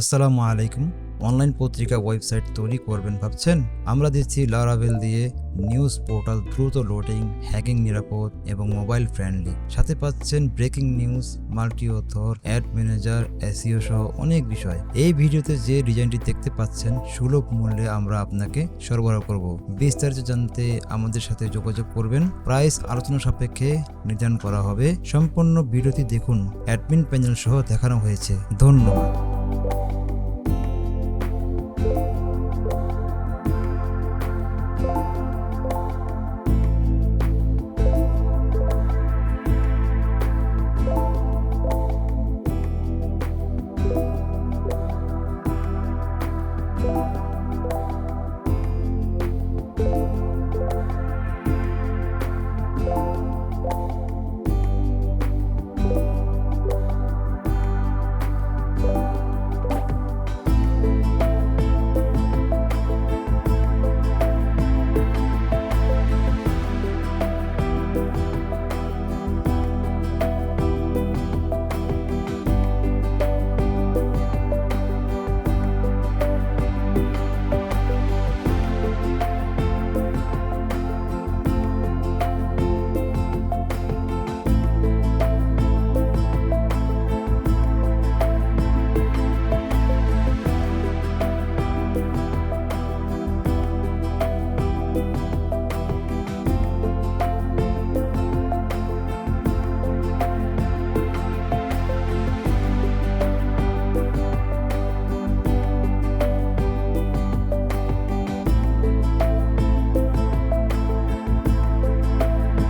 আসসালামু আলাইকুম। অনলাইন পত্রিকা ওয়েবসাইট তৈরি করবেন ভাবছেন? আমরা দিচ্ছি লারাভেল দিয়ে নিউজ পোর্টাল দ্রুত লোডিং, হ্যাকিং নিরাপদ এবং মোবাইল ফ্রেন্ডলি। সাথে পাচ্ছেন breaking news, multi author, ad manager SEO সহ অনেক বিষয়। এই ভিডিওতে যে ডিজাইনটি দেখতে পাচ্ছেন, সুলভ মূল্যে আমরা আপনাকে সরবরাহ করব। বিস্তারিত জানতে আমাদের সাথে যোগাযোগ করবেন। প্রাইস আলোচনা সাপেক্ষে নির্ধারণ করা হবে। সম্পূর্ণ ভিডিওটি দেখুন। অ্যাডমিন প্যানেল সহ দেখানো হয়েছে। ধন্যবাদ।